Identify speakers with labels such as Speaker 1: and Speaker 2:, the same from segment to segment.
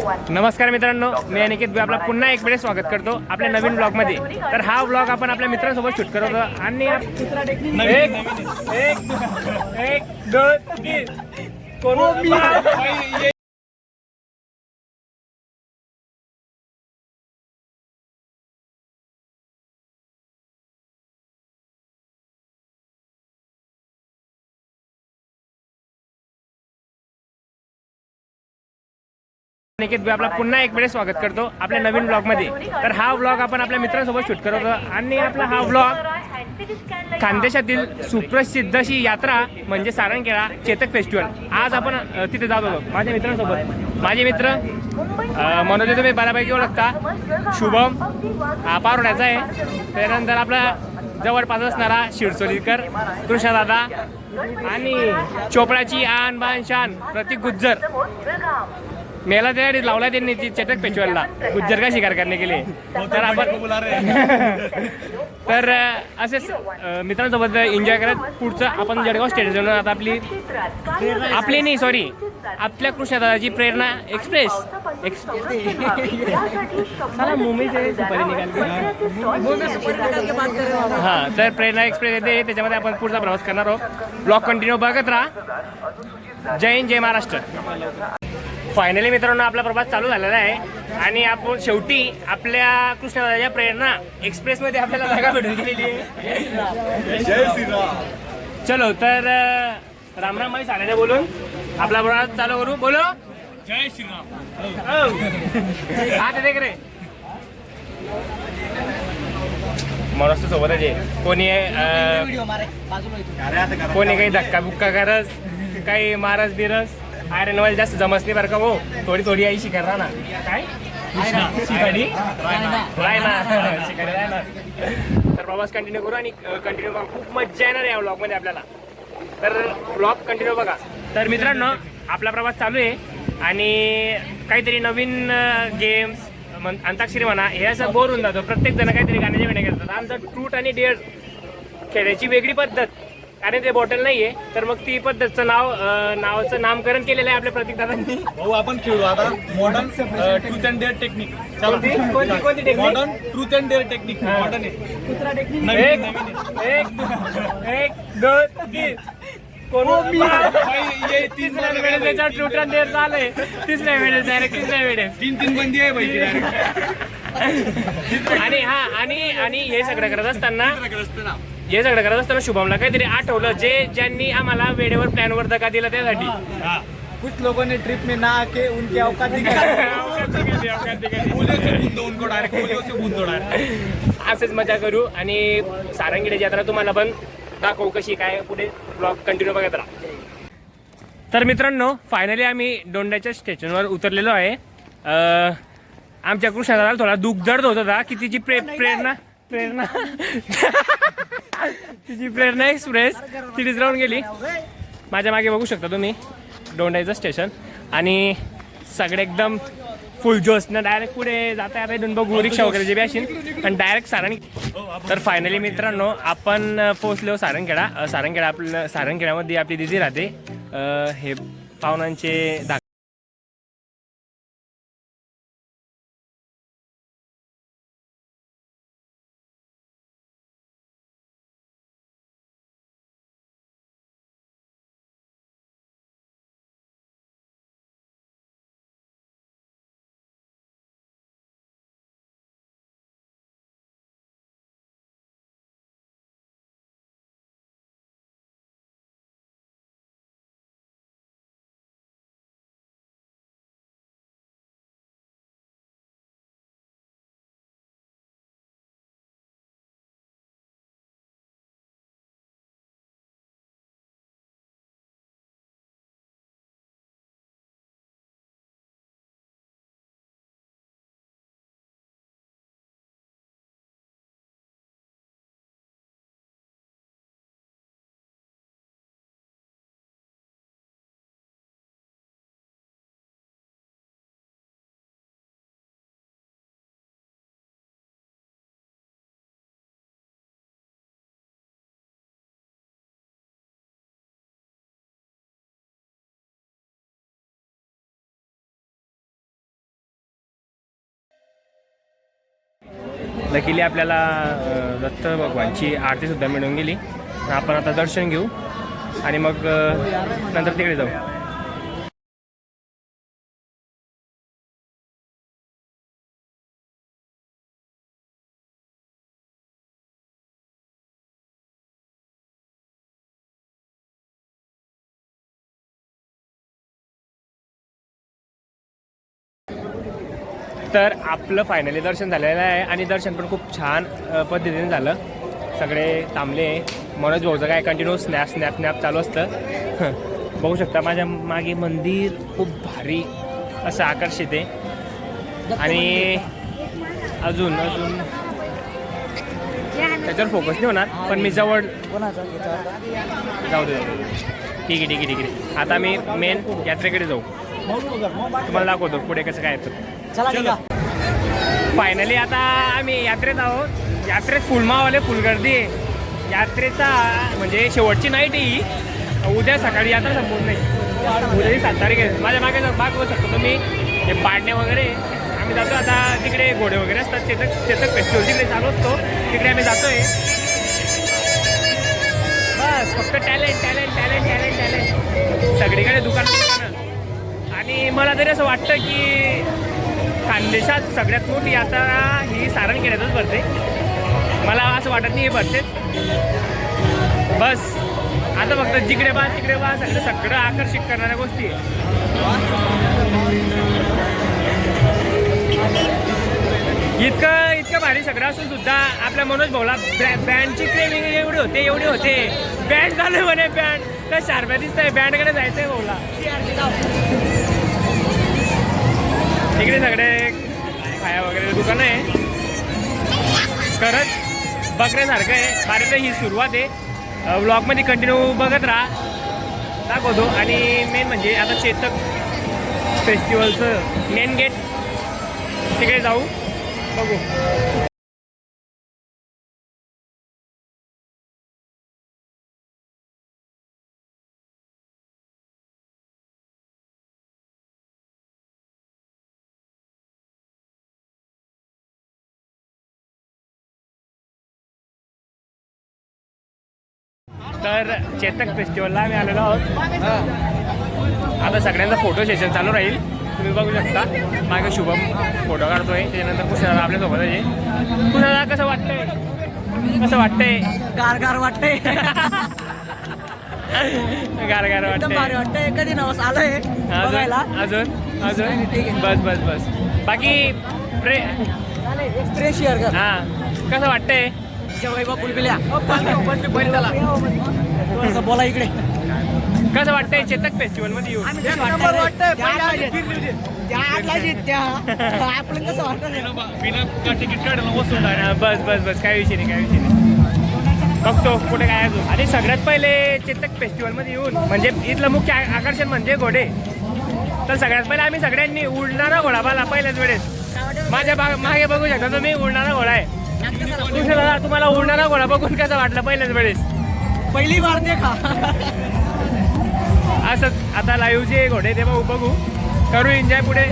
Speaker 1: नमस्कार मित्रांनो मी अनिकेत आपला पुन्हा एक वेळेस स्वागत करतो आपल्या नवीन ब्लॉगमध्ये तर हा ब्लॉग आपण आपल्या मित्रांसोबत शूट करत होतो आणि एक एक दोन तीन. निकेत आपला पुन्हा एक वेळेस स्वागत करतो आपल्या नवीन ब्लॉगमध्ये तर हा ब्लॉग आपण आपल्या मित्रांसोबत शूट करत होतो आणि आपला हा ब्लॉग खानदेशातील सुप्रसिद्ध अशी यात्रा म्हणजे सारंगखेडा चेतक फेस्टिवल आज आपण तिथे जात होतो. माझ्या मित्रांसोबत. माझे मित्र अ, मनोज तुम्ही बऱ्यापैकी ओळखता. शुभम हा पारोड्याचा आहे. त्यानंतर आपला जवळपास असणारा शिरसोलीकर कृष्णदादा आणि चोपडाची आन बान शान प्रतीक गुज्जर. मेला त्यासाठी लावला त्यांनी ती चटक फेस्टिवलला गुज्जर का शिकार करणे गेले तर आपण तर असेच मित्रांसोबत एन्जॉय करत पुढचं आपण जळगाव स्टेडियम आता आपली आपली नाही सॉरी आपल्या कृष्णदादाची प्रेरणा एक्सप्रेस. हा तर प्रेरणा एक्सप्रेस येते. त्याच्यामध्ये आपण पुढचा प्रवास करणार आहोत. ब्लॉग कंटिन्यू बघत राहा. जय हिंद जय महाराष्ट्र. फायनली मित्रांनो आपला प्रवास चालू झालेला आहे. आणि आपण शेवटी आपल्या कृष्णदादाच्या प्रेरणा एक्सप्रेसमध्ये आपल्याला जागा भेटून गेलेली आहे.
Speaker 2: जय श्रीराम.
Speaker 1: चलो तर रामराम भाई साड्याने बोलून आपला प्रवास चालू करू. बोलो.
Speaker 2: जय श्रीराम.
Speaker 1: हा. ते देख रे मस्त सोबतच आहे कोणी कोणी काही धक्का बुक्का करस? काही मारस बिरस आयरन ऑइल जास्त जमस नाही बरं का हो थोडी थोडी आई शिकार ना काय? शिकाडी रायना. शिकाडी रायना. तर प्रवास कंटिन्यू करू आणि कंटिन्यू बघा. खूप मज्जा येणार आहे या vlog मध्ये आपल्याला. तर ब्लॉग कंटिन्यू बघा. तर मित्रांनो आपला प्रवास चालू आहे. आणि काहीतरी नवीन गेम्स अंताक्षरी म्हणा हे असं बोर होऊन जातो. प्रत्येक जण काहीतरी गाण्याचे विणे करतात. आमचं ट्रूट आणि डेअर खेळायची वेगळी पद्धत. आणि ते बॉटल नाहीये. तर मग ती पद्धतचं नाव अं, नावाचं नामकरण केलेलं आहे आपल्या प्रतीक दादांनी.
Speaker 2: भाऊ आपण खेळू आता. Modern truth and dare technique
Speaker 1: कोणती? कोणती? कोणती technique
Speaker 2: modern truth and dare technique modern आहे.
Speaker 1: एक
Speaker 2: नवीन
Speaker 1: एक एक दोन तीन. कोण?
Speaker 2: भाई, ये तीन
Speaker 1: तिसऱ्या वेळेस त्याच्या ट्रुटन देर झालंय तिसऱ्या वेळेस डायरेक्ट तिसऱ्या वेळेस.
Speaker 2: तीन तीन बंदी आहे भाई
Speaker 1: आणि हा आणि आणि हे सगळं करत असताना. हे सगळं करत असताना शुभमला काहीतरी आठवलं जे ज्यांनी आम्हाला वेळेवर प्लॅनवर धक्का दिला त्यासाठी.
Speaker 3: कुछ लोगों ने ट्रिप में ना आके उनके औकात
Speaker 1: असेच मजा करू आणि सारंगीची यात्रा तुम्हाला पण दाखवू कशी काय पुढे ब्लॉग कंटिन्यू बघत राहा. तर मित्रांनो फायनली आम्ही दोंड्याच्या स्टेशनवर उतरलेलो आहे. अं, आमच्या कृष्णाला थोडा दुःख दर्द होत होता की तिची प्रे प्रेरणा प्रेरणा तिची प्रेरणा एक्सप्रेस. तिथेच राहून गेली. माझ्या मागे बघू शकता तुम्ही. दोंडाईचं स्टेशन. आणि सगळे एकदम फुल जोशनं डायरेक्ट पुढे जाता येता इथून बघू. रिक्षा वगैरे जे बी असेल आणि डायरेक्ट सारंग. तर फायनली मित्रांनो आपण पोहोचलो सारंगखेडा. सारंगखेडा आपलं सारंगखेड्यामध्ये आपली दिदी राहते. हे पाहुण्यांचे धाक लकीली आपल्याला दत्त भगवानची आरतीसुद्धा मिळून गेली. आपण आता दर्शन घेऊ आणि मग नंतर तिकडे जाऊ. तर आपलं फायनली दर्शन झालेलं आहे आणि दर्शन पण खूप छान पद्धतीने झालं. सगळे थांबले. मनोज भाऊचं काय कंटिन्यू स्नॅप स्नॅप स्नॅप चालू असतं. बघू शकता माझ्या मागे मंदिर खूप भारी असं आकर्षित आहे. आणि अजून अजून. त्याच्यावर फोकस नाही होणार पण मी जवळ जाऊ दे जाऊ दे. ठीक आहे ठीक आहे ठीक आहे. आता मी मेन यात्रेकडे जाऊ. तुम्हाला दाखवतो पुढे कसं काय येतं.
Speaker 3: चला निघा.
Speaker 1: फायनली आता आम्ही यात्रेत आहोत. यात्रेत फुलमावाले फुल गर्दी आहे. यात्रेचा म्हणजे शेवटची नाईट आहे ही. उद्या सकाळी यात्रा संपून नाही उद्या सात तारीख आहे. माझ्या मागे बाग बघू शकतो तुम्ही हे पाडणे वगैरे आम्ही जातो. आता तिकडे घोडे वगैरे असतात. चेतक चेतक फेस्टिवल तिकडे चालू असतो. तिकडे आम्ही जातोय. बस फक्त talent talent talent talent talent सगळीकडे दुकानं दुकानं. आणि मला तरी असं वाटतं की खानदेशात सगळ्यात मोठी यात्रा ही सारणखेड्यातच भरते. मला असं वाटत नाही हे भरतेच बस. आता फक्त जिकडे बा तिकडे बा सगळं सगळं आकर्षित करणाऱ्या गोष्टी आहे. इतकं इतकं भारी सगळं असून सुद्धा आपल्या मनोज भाऊला बँडची ट्रेनिंग एवढी होते एवढी होते. बँड झालं म्हणे बँड. तर शारप्या दिसतंय बँडकडे जायचंय भाऊला. तिकडे सगळे खाया वगैरे दुकानं आहे. खरंच बकऱ्यासारखं आहे. बारीक ही सुरुवात आहे. ब्लॉगमध्ये कंटिन्यू बघत राहा. दाखवतो. आणि मेन म्हणजे आता चेतक फेस्टिवलचं मेन गेट तिकडे जाऊ. बघू. तर चेतक फेस्टिवलला आम्ही आलेलो आहोत. आता सगळ्यांचा फोटो सेशन चालू राहील. तुम्ही बघू शकता. मागे शुभम फोटो काढतोय. त्याच्यानंतर कुशाला आपल्यासोबत आहे. कुशाला कसं वाटतंय? कसं वाटतंय?
Speaker 3: गार गार वाटतंय.
Speaker 1: गार गार
Speaker 3: एकदम भारी
Speaker 1: वाटतंय.
Speaker 3: वाटतंय कधी नवस आलोय
Speaker 1: अजून? अजून. बस बस बस. बाकी प्रे
Speaker 3: एक्सप्रेस शेअर कर
Speaker 1: हा. कसं वाटतंय?
Speaker 3: थोडंसं बोला इकडे.
Speaker 1: कसं वाटतंय चेतक फेस्टिवलमध्ये येऊन?
Speaker 3: आपलं कसं वाटतं
Speaker 1: बस बस बस. काय विषय नाही काय विषय नाही. बघतो कुठे काय अजून. आणि सगळ्यात पहिले चेतक फेस्टिवलमध्ये येऊन म्हणजे इथलं मुख्य आकर्षण म्हणजे घोडे. तर सगळ्यात पहिले आम्ही सगळ्यांनी उडणारा घोडा पाहिला पहिल्याच वेळेस. माझ्या बा- मागे बघू शकता तुम्ही उडणारा घोडा आहे. तुम्हाला उडणारा घोडा बघून कसं वाटलं पहिल्याच वेळेस?
Speaker 3: पहिली बार देखा
Speaker 1: असं आता लाईव्ह जे घोडे ते बघू बघू. करू एन्जॉय पुढे.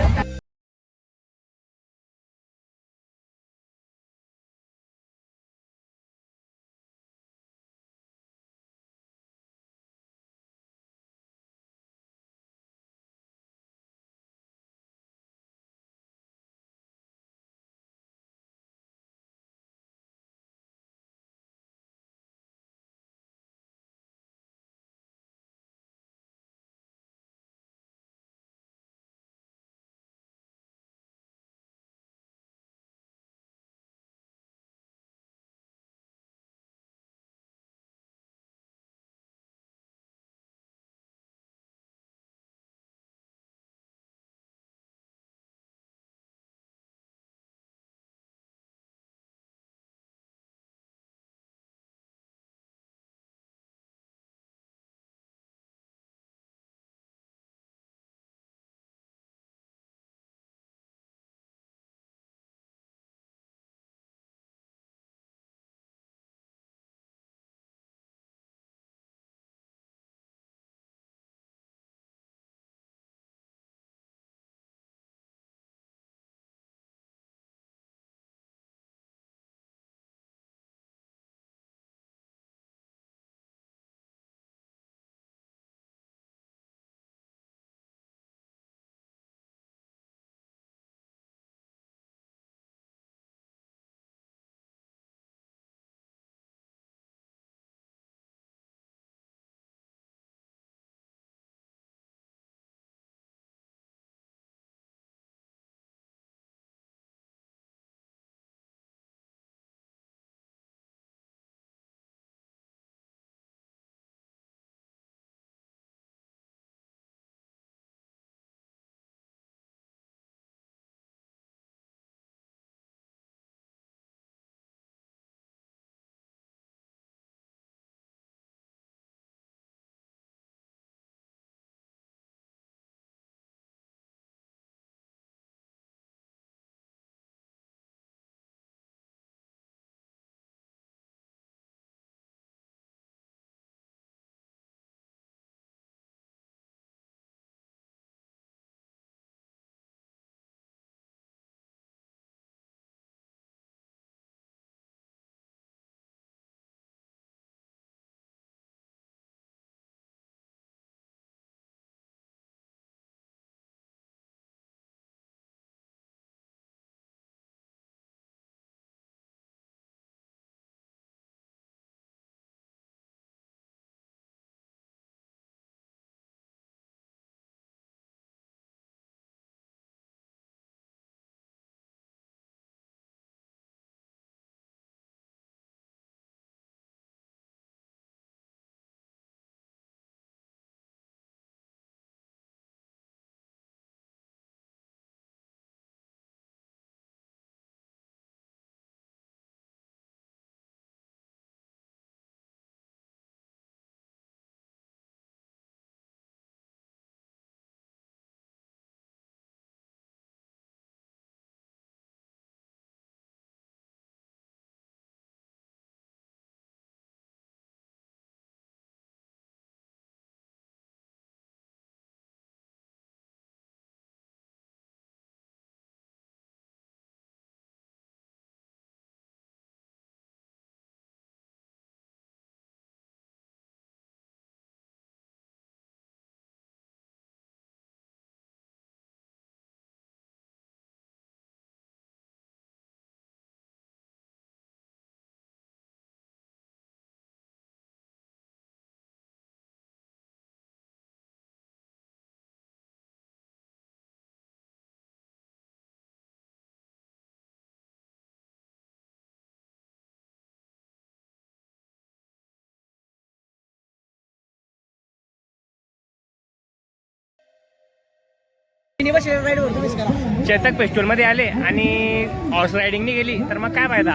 Speaker 1: चेतक फेस्टिवलमध्ये आले आणि हॉर्स रायडिंगनी गेली तर मग काय फायदा?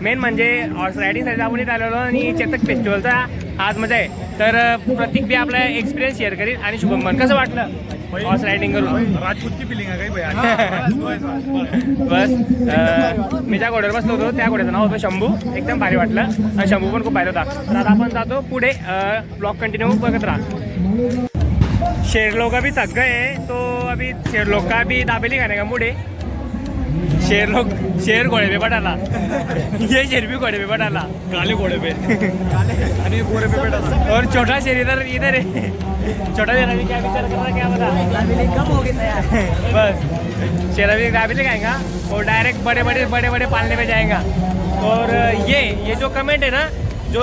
Speaker 1: मेन म्हणजे हॉर्स रायडिंगसाठी आपण इथे आलेलो आणि चेतक फेस्टिवलचा आज मजा आहे. तर प्रतीक बी आपला एक्सपिरियन्स शेअर करील आणि शुभम कसं वाटलं हॉर्स रायडिंग करून?
Speaker 2: राजपूत की फिलिंग आहे
Speaker 1: बस मी ज्या घोड्यावर बसलो होतो त्या घोड्याचं नाव होतं शंभू. एकदम भारी वाटलं. आणि शंभू पण खूप भारी होता. तर आता आपण जातो पुढे ब्लॉक कंटिन्यू बघत राहा. शेर लोग अभी थक गए तो अभी शेर लोग का भी दाबेली खाने का मूड है शेर लोग शेर घोड़े पे बैठाला ये शेर भी घोड़े पे बैठाला
Speaker 2: काले घोड़े पे आणि गोरे पे बैठा
Speaker 1: और छोटा शेर इधर इधर है छोटा शेर अभी क्या विचार कर रहा क्या बता?
Speaker 3: कम हो गया
Speaker 1: बस. शेर अभी दाबेली खाएगा और डायरेक्ट बड़े बड़े बड़े बड़े पालने में जाएगा. और ये ये जो कमेंट है ना जो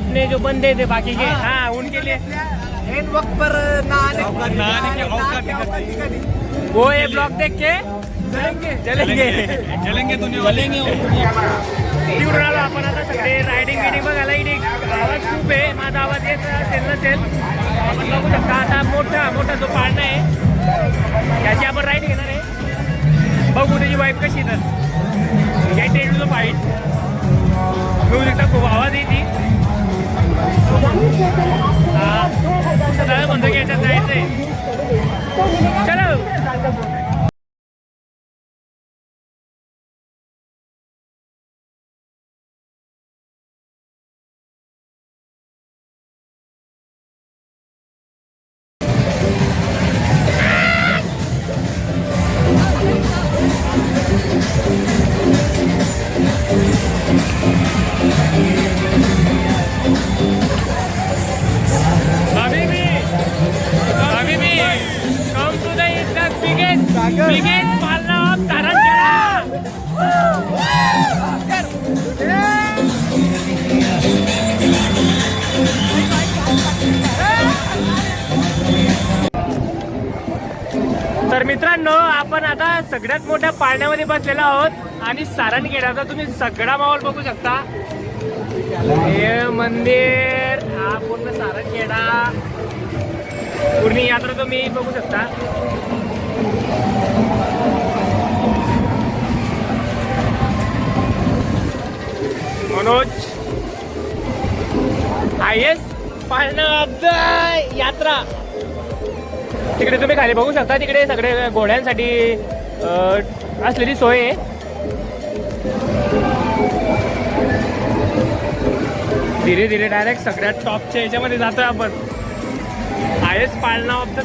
Speaker 1: अपने जो बंदे थे बाकी के हाँ उनके लिए
Speaker 3: इन वक्त पर नहाने
Speaker 2: नहाने की औकात निकलती
Speaker 1: वो ये ब्लॉग देख के
Speaker 3: चलेंगे
Speaker 1: चलेंगे
Speaker 2: चलेंगे दुनिया चलेंगे
Speaker 1: तिकडून आलो आपण आता सगळे रायडिंग बिडिंग बघायला इथे आवाज खूप आहे माझा आवाज येत असेल नसेल. आपण बघू शकता आता मोठा मोठा जो पाळणा आहे त्याची आपण राईड घेणार आहे. बघू त्याची वाईफ कशी तर. गेट एड टू फाईट म्युझिकचा खूप आवाज येते सगळं मित्रांनो आपण आता सगळ्यात मोठ्या पाळण्यामध्ये बसलेलो आहोत आणि सारणखेड्याचा तुम्ही सगळा माहोल बघू शकता. हे मंदिर हा पूर्ण सारणखेडा पूर्ण यात्रा तुम्ही बघू शकता. मनोज हायेस्ट पाळणा ऑफ यात्रा. तिकडे तुम्ही खाली बघू शकता तिकडे सगळे घोड्यांसाठी असलेली सोय आहे. धीरे धीरे डायरेक्ट सगळ्यात टॉपच्या याच्यामध्ये जातोय आपण. हायेस्ट पाळणा ऑफ द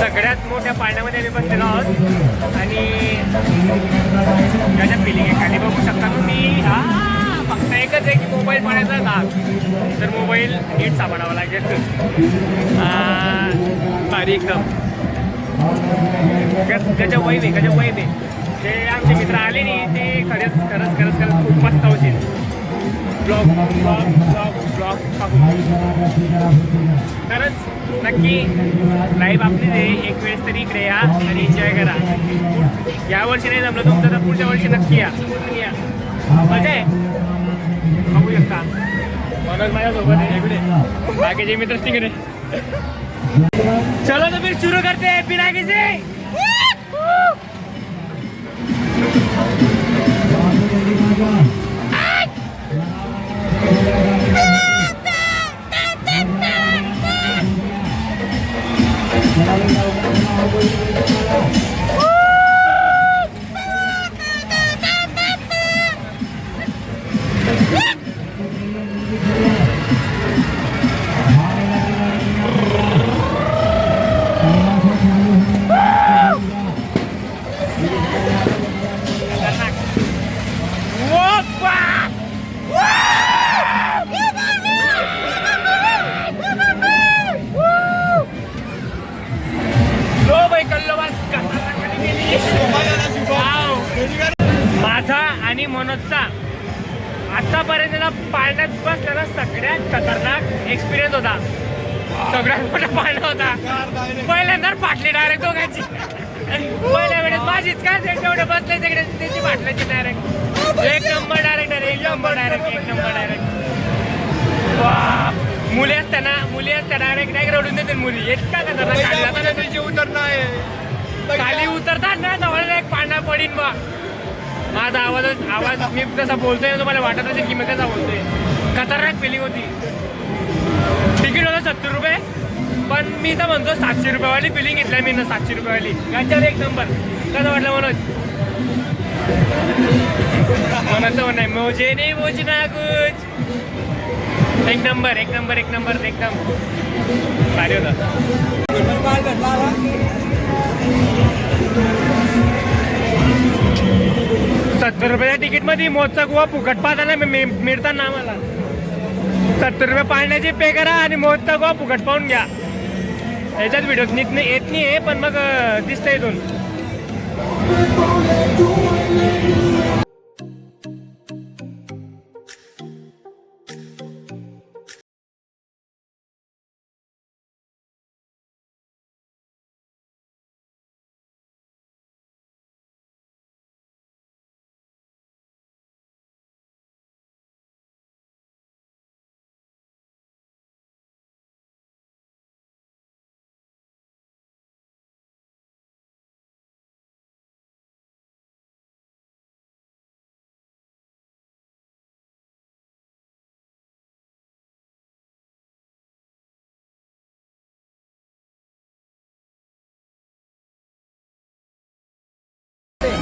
Speaker 1: सगळ्यात मोठ्या पाण्यामध्ये आम्ही बसलेलो आहोत. आणि गजब फिलिंग आहे. खाली बघू शकता तुम्ही. हा फक्त एकच आहे की मोबाईल पाण्याचा दाग तर मोबाईल नीट सापडावा लागेल. आ, भारी गजब वैभ आहे गजब वैभ आहे जे आमचे मित्र आले नाही ते खरंच खरंच खरंच खरंच खूप मस्त होतील. ब्लॉग ब्लॉग ब्लॉग ब्लॉग नक्की लाईव्ह आपली आहे एक वेळेस तरी इकडे या आणि एन्जॉय करा. या वर्षी नाही जमलं तुमचं तर पुढच्या वर्षी नक्की या. म्हणजे नक्की या मजा आहे बघू शकता मनोज माझ्यासोबत आहे इकडे. बाकीचे मित्र तिकडे. चलो तर मी सुरू करते पिनाकीचे. बिना किसी Thank you. मुली डायरेक्ट डायरेक्ट रडून देते मुली. इतका खतरनाक
Speaker 2: उतरणं आहे
Speaker 1: खाली उतरतात ना जवळ एक पांढरा पडीन बा. माझा आवाजच आवाज मी कसा बोलतोय ना तुम्हाला वाटत असेल की मी कसा बोलतोय. खतरनाक फिलिंग होती. तिकीट होतं सत्तर रुपये. पण मी तर म्हणतो सातशे रुपयावाली फिलिंग घेतल्या मी ना सातशे रुपयावाली. गाच्यावर एक नंबर कसं वाटलं मनोज? मनाचं म्हणणं मोजे नाही मोजी ना कुछ एक नंबर एक नंबर एक नंबर एकदम भारी होता. सत्तर रुपयाच्या तिकीटमध्ये मोजचा गोवा फुकट पाहताना मी- मिळताना आम्हाला. सत्तर रुपये पाळण्याचे पे करा आणि मोजचा गोवा फुकट पाहून घ्या. याच्यात व्हिडिओ नाही येत नाही आहे पण मग दिसतंय इथून.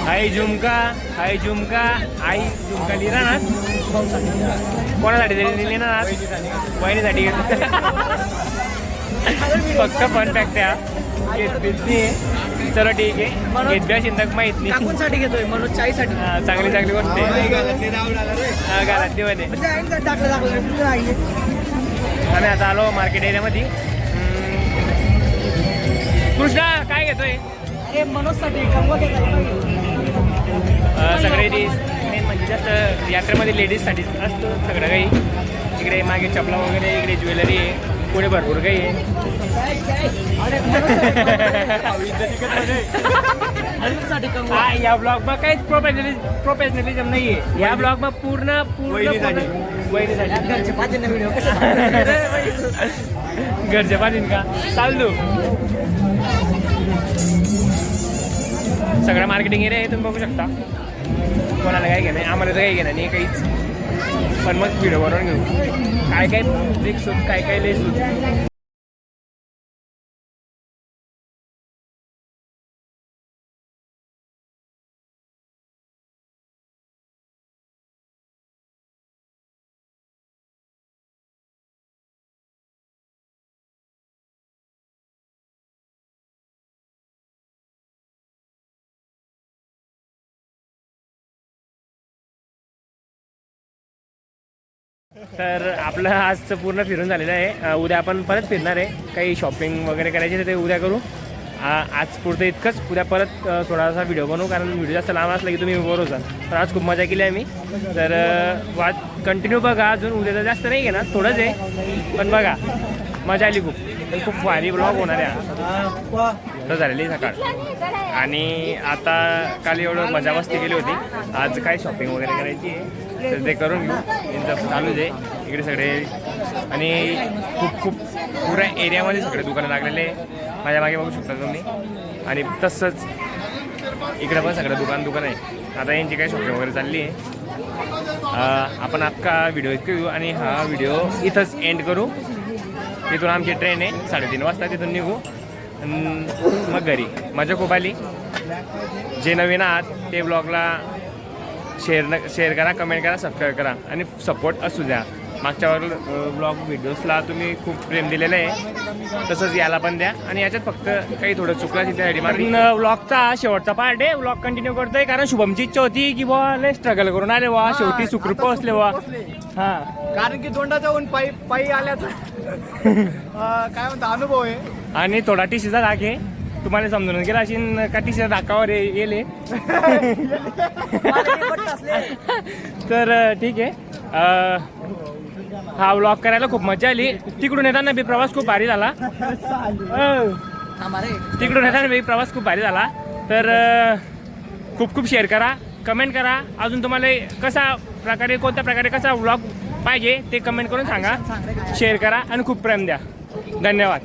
Speaker 1: आई झुमका आई झुमका आई झुमका लिहिला ना. कोणासाठी तरी लिहिले ना वहिनीसाठी. घेतलं फक्त फन फॅक्ट त्या चलो ठीक आहे. घेतल्या शिंदक माहीत नाही.
Speaker 3: घेतोय मनोज चाईसाठी.
Speaker 1: हा, चांगली चांगली गोष्ट आहे. घरातली मध्ये
Speaker 3: टाकलं टाकलं
Speaker 1: आम्ही आता आलो मार्केट एरियामध्ये. कृष्णा काय घेतोय?
Speaker 3: अरे मनोजसाठी
Speaker 1: सगळे मेन म्हणजे जास्त यात्रेमध्ये लेडीजसाठी असतं सगळं काही. इकडे मागे चपला वगैरे इकडे ज्वेलरी आहे पुढे भरपूर काही आहे. या ब्लॉगमध्ये काहीच प्रोफेशनलिझम प्रोफेशनलिझम नाहीये. या ब्लॉगमध्ये पूर्ण पूर्ण
Speaker 3: पाहिजे
Speaker 1: घरच्या पाठीन का? चाल तू. सगळं मार्केटिंग एरिया आहे तुम्ही बघू शकता. कोणाला काय घेणं आम्हाला तर काही घेणं नाही काहीच. पण मग व्हिडिओ बनवून घेऊ. काय काय ब्रेक होत काय काय लई होत. तर आपलं आजचं पूर्ण फिरून झालेलं आहे. उद्या आपण परत फिरणार आहे. काही शॉपिंग वगैरे करायची तर ते उद्या करू. आज पुरतं इतकंच. उद्या परत थोडासा व्हिडिओ बनवू कारण व्हिडिओ जास्त लांब असला की तुम्ही बोर होता तर आज खूप मजा केली आहे मी तर वाद वाच कंटिन्यू बघा. अजून उद्या तर जास्त नाही घेणार. थोडंच आहे. पण बघा. मजा आली खूप. खूप भारी ब्लॉग होणार आहे तर झालेली सकाळ. आणि आता काल एवढं मजा मस्ती केली होती. आज काय शॉपिंग वगैरे करायची आहे तर ते करून घेऊ. त्यांचं चालूच आहे इकडे सगळे. आणि खूप खूप पुऱ्या एरियामध्ये सगळे दुकानं लागलेले आहे. माझ्या मागे बघू शकता तुम्ही. आणि तसंच इकडे पण सगळं दुकान दुकान आहे. आता यांची काय शॉपिंग वगैरे चालली आहे. आपण अख्खा व्हिडिओ इतकं घेऊ आणि हा व्हिडिओ इथंच एंड करू. तिथून आमची ट्रेन आहे. साडेतीन वाजता तिथून निघू. मग घरी. मजा खूप आली. जे नवीन आहात ते ब्लॉगला शेअर न शेअर करा कमेंट करा सबस्क्राईब करा. आणि सपोर्ट असू द्या. मागच्या ब्लॉग व्हिडिओजला तुम्ही खूप प्रेम दिलेलं आहे. तसंच याला पण द्या. आणि याच्यात फक्त काही थोडं चुकलं असेल त्यासाठी मला ब्लॉगचा शेवटचा पार्ट आहे. ब्लॉग कंटिन्यू करतोय. कारण शुभमची इच्छा होती की बुवा लय स्ट्रगल करून आले वा शेवटी सुखरूप पोहोचले वा हां.
Speaker 3: कारण की तोंडा जाऊन पायी पायी आल्याचा. अं, काय म्हणता अनुभव आहे.
Speaker 1: आणि थोडा टीसीचा धाक आहे. तुम्हाला समजून गेला अशी का टीसीच्या धाकावर ये- येले तर अं, ठीक आहे. अं, हा व्लॉग करायला खूप मजा आली. तिकडून येताना बी प्रवास खूप भारी झाला. अं, तिकडून येताना बी प्रवास खूप भारी झाला. तर अं, खूप खूप शेअर करा कमेंट करा. अजून तुम्हाला कसा प्रकारे कोणत्या प्रकारे कसा व्लॉग पाहिजे ते कमेंट करून सांगा. शेअर करा आणि खूप प्रेम द्या. धन्यवाद.